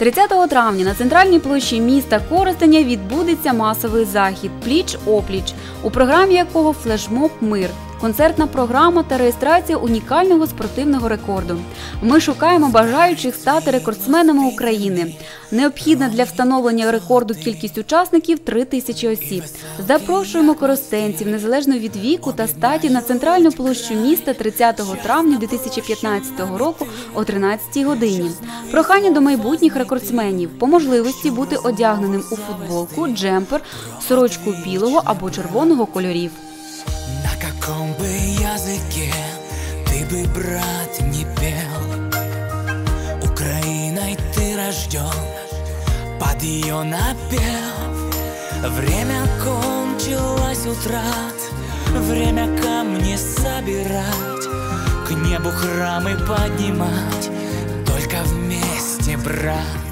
30 травня на центральній площі міста Коростеня відбудеться масовий захід Пліч опліч, у програмі якого флешмоб Мир. Концертна програма та реєстрація унікального спортивного рекорду. Ми шукаємо бажаючих стати рекордсменами України. Необхідна для встановлення рекорду кількість учасників 3 тисячі осіб. Запрошуємо коростенців незалежно від віку та статі на центральну площу міста 30 травня 2015 року о 13 годині. Прохання до майбутніх рекордсменів по можливості бути одягненим у футболку, джемпер, сорочку білого або червоного кольорів. На каком бы языке ты бы, брат, не пел Украиной ты рожден, под ее напев Время кончилось утрат, время камни собирать К небу храмы поднимать, только вместе, брат